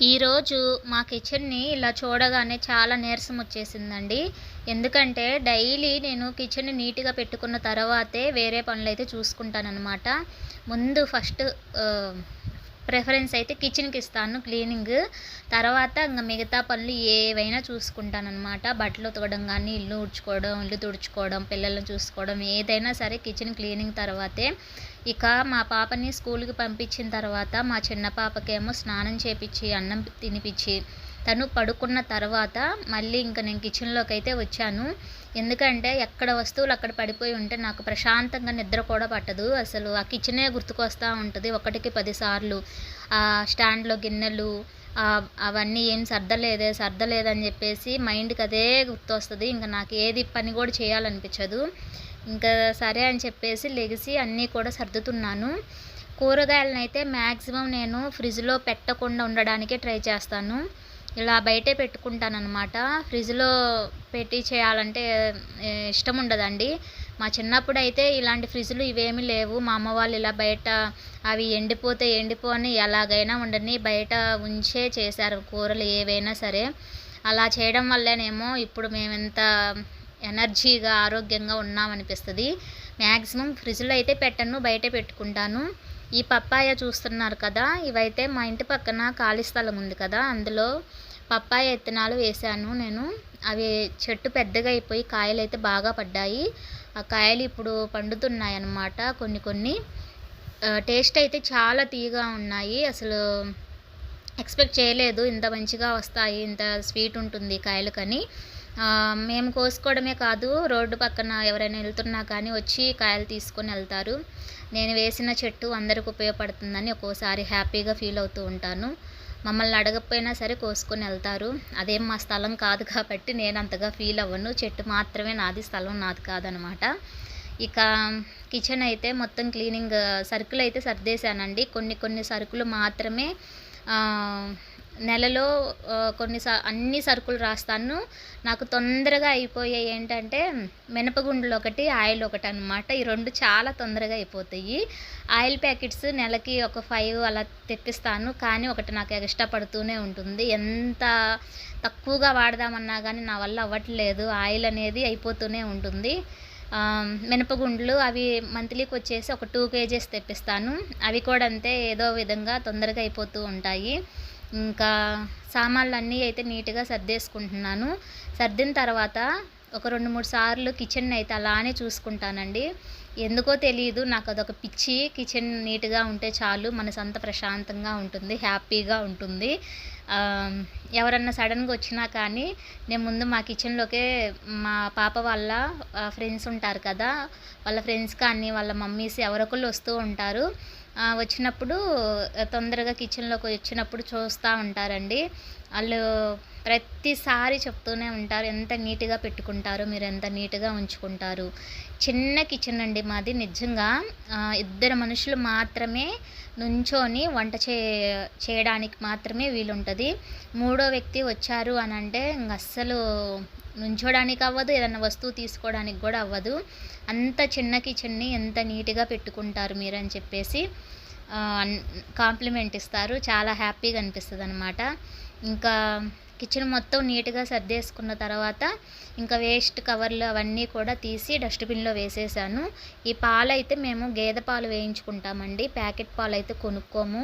ఈరోజు మా కిచెన్ని ఇలా చూడగానే చాలా నీరసం వచ్చేసిందండి. ఎందుకంటే డైలీ నేను కిచెన్ని నీట్గా పెట్టుకున్న తర్వాతే వేరే పనులు అయితే చూసుకుంటానన్నమాట. ముందు ఫస్ట్ ప్రిఫరెన్స్ అయితే కిచెన్కి ఇస్తాను క్లీనింగ్. తర్వాత ఇంకా మిగతా పనులు ఏవైనా చూసుకుంటానన్నమాట. బట్టలు ఉతకడం కానీ ఇల్లు ఉడ్చుకోవడం ఇల్లు తుడుచుకోవడం పిల్లల్ని చూసుకోవడం ఏదైనా సరే కిచెన్ క్లీనింగ్ తర్వాతే. ఇక మా పాపని స్కూల్కి పంపించిన తర్వాత మా చిన్న పాపకేమో స్నానం చేపించి అన్నం తినిపించి తను పడుకున్న తర్వాత మళ్ళీ ఇంకా నేను కిచెన్లోకి అయితే వచ్చాను. ఎందుకంటే ఎక్కడ వస్తువులు అక్కడ పడిపోయి ఉంటే నాకు ప్రశాంతంగా నిద్ర కూడా పట్టదు. అసలు ఆ కిచెనే గుర్తుకొస్తూ ఉంటుంది. ఒకటికి పదిసార్లు ఆ స్టాండ్లో గిన్నెలు అవన్నీ ఏం సర్దలేదే సర్దలేదని చెప్పేసి మైండ్కి అదే గుర్తొస్తుంది. ఇంకా నాకు ఏది పని కూడా చేయాలనిపించదు. ఇంకా సరే అని చెప్పేసి లెగిసి అన్నీ కూడా సర్దుతున్నాను. కూరగాయలను అయితే మ్యాక్సిమం నేను ఫ్రిడ్జ్లో పెట్టకుండా ఉండడానికే ట్రై చేస్తాను. ఇలా బయటే పెట్టుకుంటానన్నమాట. ఫ్రిడ్జ్లో పెట్టి చేయాలంటే ఇష్టం ఉండదండి. మా చిన్నప్పుడు అయితే ఇలాంటి ఫ్రిడ్జ్లు ఇవేమీ లేవు. మా అమ్మ వాళ్ళు ఇలా బయట అవి ఎండిపోతే ఎండిపోని ఎలాగైనా ఉండని బయట ఉంచే చేశారు కూరలు ఏవైనా సరే. అలా చేయడం వల్లేనేమో ఇప్పుడు మేము ఎనర్జీగా ఆరోగ్యంగా ఉన్నామనిపిస్తుంది. మ్యాక్సిమం ఫ్రిడ్జ్లో అయితే పెట్టను బయటే పెట్టుకుంటాను. ఈ పప్పాయ చూస్తున్నారు కదా ఇవైతే మా ఇంటి పక్కన ఖాళీ స్థలం ఉంది కదా అందులో పప్పాయ విత్తనాలు వేశాను నేను. అవి చెట్టు పెద్దగా అయిపోయి కాయలు అయితే బాగా పడ్డాయి. ఆ కాయలు ఇప్పుడు పండుతున్నాయి అన్నమాట కొన్ని. కొన్ని టేస్ట్ అయితే చాలా తీగా ఉన్నాయి. అసలు ఎక్స్పెక్ట్ చేయలేదు ఇంత మంచిగా వస్తాయి ఇంత స్వీట్ ఉంటుంది కాయలు కానీ. మేము కోసుకోవడమే కాదు రోడ్డు పక్కన ఎవరైనా వెళ్తున్నా కానీ వచ్చి కాయలు తీసుకొని వెళ్తారు. నేను వేసిన చెట్టు అందరికి ఉపయోగపడుతుందని ఒక్కోసారి హ్యాపీగా ఫీల్ అవుతూ ఉంటాను. మమ్మల్ని అడగకపోయినా సరే కోసుకొని వెళ్తారు. అదేం మా స్థలం కాదు కాబట్టి నేను అంతగా ఫీల్ అవ్వను. చెట్టు మాత్రమే నాది స్థలం నాది కాదనమాట. ఇక కిచెన్ అయితే మొత్తం క్లీనింగ్ సరుకులు అయితే సర్దేశానండి. కొన్ని కొన్ని సరుకులు మాత్రమే నెలలో కొన్ని స అన్ని సరుకులు రాస్తాను. నాకు తొందరగా అయిపోయాయి ఏంటంటే మినపగుండ్లు ఒకటి ఆయిల్ ఒకటి అనమాట ఈ రెండు చాలా తొందరగా అయిపోతాయి. ఆయిల్ ప్యాకెట్స్ నెలకి ఒక ఫైవ్ అలా తెప్పిస్తాను. కానీ ఒకటి నాకు ఎక్స్ట్రా పడుతూనే ఉంటుంది. ఎంత తక్కువగా వాడదామన్నా కానీ నా వల్ల అవ్వట్లేదు. ఆయిల్ అనేది అయిపోతూనే ఉంటుంది. మినపగుండ్లు అవి మంత్లీకి వచ్చేసి ఒక టూ కేజీస్ తెప్పిస్తాను. అవి కూడా అంతే ఏదో విధంగా తొందరగా అయిపోతూ ఉంటాయి. ఇంకా సామాన్లు అన్నీ అయితే నీట్గా సర్దేసుకుంటున్నాను. సర్దిన తర్వాత ఒక రెండు మూడు సార్లు కిచెన్ అయితే అలానే చూసుకుంటానండి. ఎందుకో తెలియదు నాకు అదొక పిచ్చి కిచెన్ నీట్గా ఉంటే చాలు మనసు అంత ప్రశాంతంగా ఉంటుంది హ్యాపీగా ఉంటుంది. ఎవరన్నా సడన్గా వచ్చినా కానీ నేను ముందు మా కిచెన్లోకే మా పాప వాళ్ళ ఫ్రెండ్స్ ఉంటారు కదా వాళ్ళ ఫ్రెండ్స్ కానీ వాళ్ళ మమ్మీస్ ఎవరొకళ్ళు వస్తూ ఉంటారు. వచ్చినప్పుడు తొందరగా కిచెన్లోకి వచ్చినప్పుడు చూస్తూ ఉంటారండి. వాళ్ళు ప్రతిసారి చెప్తూనే ఉంటారు ఎంత నీట్గా పెట్టుకుంటారు మీరు ఎంత నీట్గా ఉంచుకుంటారు. చిన్న కిచెన్ అండి మాది. నిజంగా ఇద్దరు మనుషులు మాత్రమే నుంచొని వంట చే చేయడానికి మాత్రమే వీలుంటుంది. మూడో వ్యక్తి వచ్చారు అని అంటే ఇంక అస్సలు నుంచోడానికి అవ్వదు ఏదన్నా వస్తువు తీసుకోవడానికి కూడా అవ్వదు. అంత చిన్న కిచెన్ని ఎంత నీట్గా పెట్టుకుంటారు మీరు అని చెప్పేసి కాంప్లిమెంట్ ఇస్తారు. చాలా హ్యాపీగా అనిపిస్తుంది అనమాట ఇంకా కిచెన్ మొత్తం నీట్గా సర్దేసుకున్న తర్వాత ఇంకా వేస్ట్ కవర్లు అవన్నీ కూడా తీసి డస్ట్బిన్లో వేసేసాను. ఈ పాలు అయితే మేము గేదె పాలు వేయించుకుంటామండి. ప్యాకెట్ పాలు అయితే కొనుక్కోము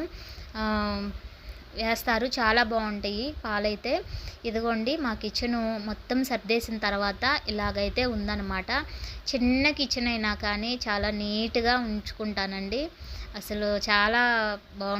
వేస్తారు. చాలా బాగుంటాయి పాలైతే. ఇదిగోండి మా కిచెను మొత్తం సర్దేసిన తర్వాత ఇలాగైతే ఉందన్నమాట. చిన్న కిచెన్ అయినా కానీ చాలా నీట్గా ఉంచుకుంటానండి. అసలు చాలా బాగుంటుంది.